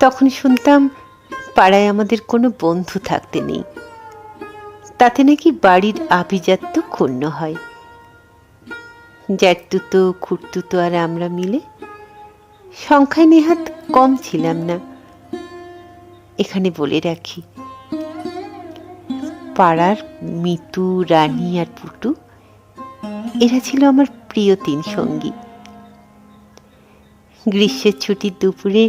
তখন শুনতাম পাড়ায় আমাদের কোনো বন্ধু থাকতে নেই। তাতে নাকি বাড়ির আভিজাত্য ক্ষুণ্ণ হয়। জ্যাঠতুতো খুঁড়তুতো আর আমরা মিলে সংখ্যায় নেহাত কম ছিলাম না। এখানে বলে রাখি, পাড়ার মিতু, রানী আর পুটু, এরা ছিল আমার প্রিয় তিন সঙ্গী। গ্রীষ্মের ছুটির দুপুরে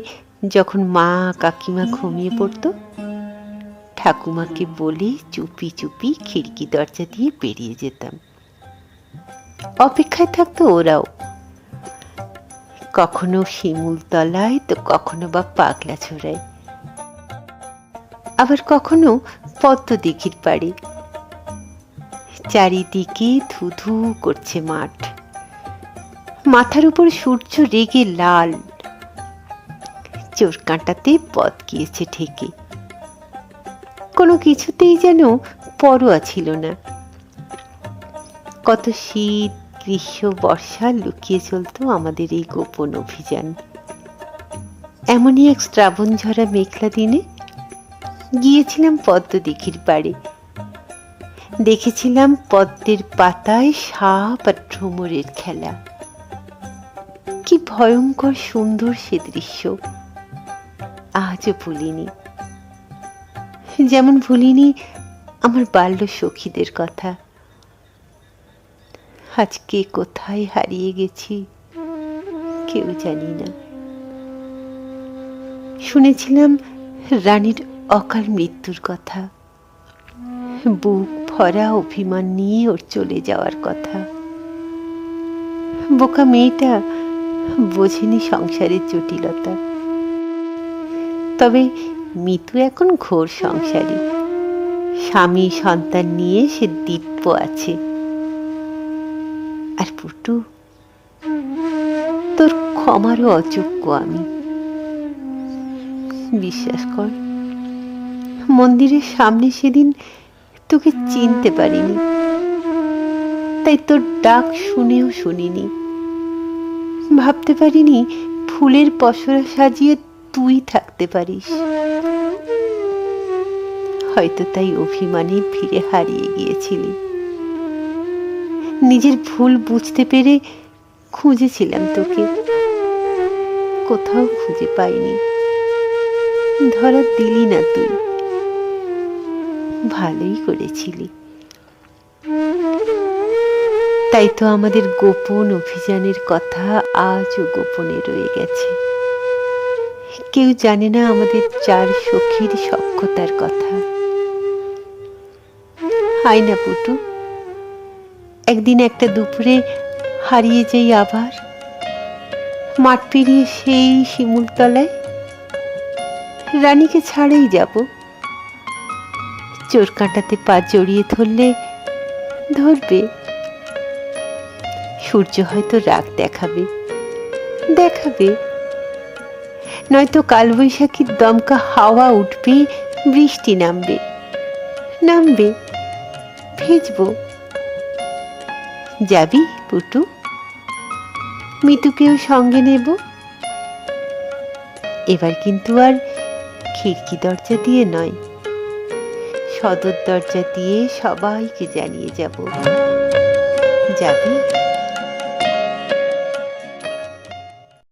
যখন মা কাকিমা ঘুমিয়ে পড়তো ঠাকুমাকে বলে চুপি চুপি খিড়কি দরজা দিয়ে বেরিয়ে যেতাম। অপেক্ষায় থাকতো ওরাও। কখনো শিমুল তলায়, তো কখনো বা পাগলা ছোড়ায় আবার কখনো পদ্ম দিঘির পাড়ে। চারিদিকে ধুধু করছে মাঠ। মাথার উপর সূর্য রেগে লাল। চোর কাঁটাতে পথ গিয়েছে ঠেকে কোনো কিছুতেই যেন পরোয়া ছিল না। কত শীত, গ্রীষ্ম, বর্ষা লুকিয়ে চলতো আমাদের এই গোপন অভিযান। এমনই এক শ্রাবণ ঝরা মেঘলা দিনে গিয়েছিলাম পদ্ম দিঘির পাড়ে দেখেছিলাম পদ্মের পাতায় সাপ আর ভ্রমরের খেলা। কি ভয়ঙ্কর সুন্দর সে দৃশ্য। আজও ভুলিনি। যেমন ভুলিনি আমার বাল্য সখীদের কথা। আজকে কোথায় হারিয়ে গেছি কেউ জানি না। শুনেছিলাম রানীর অকাল মৃত্যুর কথা। বুক ভরা অভিমান নিয়ে ওর চলে যাওয়ার কথা। বোকা মেয়েটা বোঝেনি সংসারের জটিলতা। তবে মিতু এখন ঘোর সংসারী। স্বামী সন্তান নিয়ে সে দিব্য আছে। আর পুটু, তোর ক্ষমারও অযোগ্য আমি। বিশ্বাস কর, মন্দিরের সামনে সেদিন তোকে চিনতে পারিনি। তাই তোর ডাক শুনেও শুনিনি। ভাবতে পারিনি ফুলের পসরা সাজিয়ে তুই থাকতে পারিস। হয়তো তাই অভিমানে ফিরে হারিয়ে গিয়েছিলি। নিজের ভুল বুঝতে পেরে খুঁজেছিলাম তোকে। কোথাও খুঁজে পাইনি। ধরা দিলি না তুই। ভালোই করেছিলি। তাই তো আমাদের গোপন অভিযানের কথা আজও গোপনে রয়ে গেছে। কেউ জানে না আমাদের চার সখীর সক্ষতার কথা। হাই না পুটু, একদিন একটা দুপুরে হারিয়ে যাই আবার মাঠ পেরিয়ে সেই শিমুলতলায় রানীকে ছাড়েই যাব। চোর কাঁটাতে পা জড়িয়ে ধরলে ধরবে। সূর্য হয়তো রাগ দেখাবে দেখাবে। নয়তো কালবৈশাখীর দমকা হাওয়া উঠবে, বৃষ্টি নামবে। নামবে। ভেজবো। যাবি, পুটু? মিতুকেও সঙ্গে নেব। এবার কিন্তু আর খিড়কি দরজা দিয়ে নয়। সদর দরজা দিয়ে সবাইকে জানিয়ে যাব। যাবি?